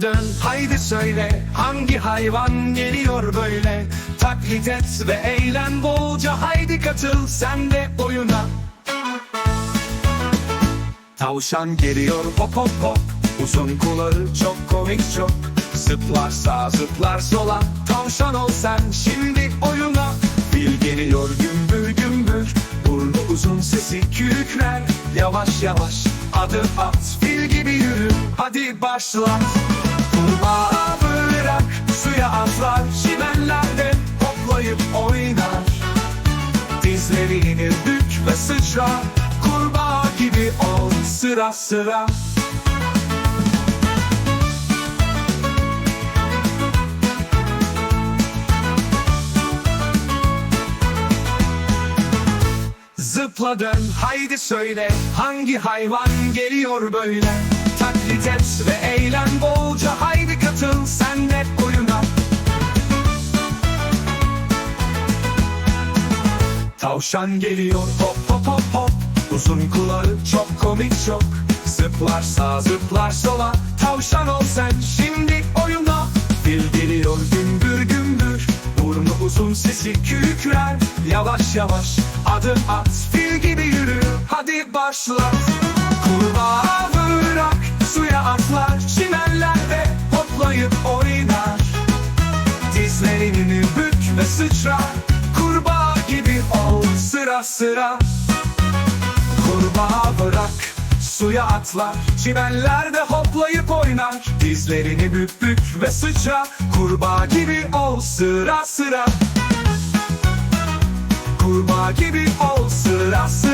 Dön haydi söyle Hangi hayvan geliyor böyle? Taklit et ve eğlen bolca Haydi katıl sen de oyuna. Tavşan geliyor hop hop hop. Uzun kulağı çok komik çok. Zıplar sağa zıplar sola Tavşan ol sen şimdi oyuna. Fil geliyor gümbür gümbür. Burnu uzun sesi kükrer Yavaş yavaş adı at Fil hadi başla. Kurbağa bırak suya atlar Çimenlerde hoplayıp oynar. Dizlerini bük ve sıçra Kurbağa gibi ol sıra sıra. Zıpla haydi söyle Hangi hayvan geliyor böyle Taklit et ve eğlen bolca. Haydi katıl sen de oyuna. Tavşan geliyor hop hop hop hop. Uzun kulağı çok komik çok. Zıplar sağa zıplar sola. Tavşan ol sen şimdi oyuna. Fil geliyor gümbür gümbür. Burnu uzun sesi kükrer. Yavaş yavaş adım at Fil gibi yürü. Hadi başla. Kurbağa atlar Çimenlerde hoplayıp oynar. Dizlerini bük ve sıçra Kurbağa gibi ol sıra sıra. Kurbağa bırak suya atlar Çimenlerde hoplayıp oynar. Dizlerini bük bük ve sıçra Kurbağa gibi ol sıra sıra. Kurbağa gibi ol sıra sıra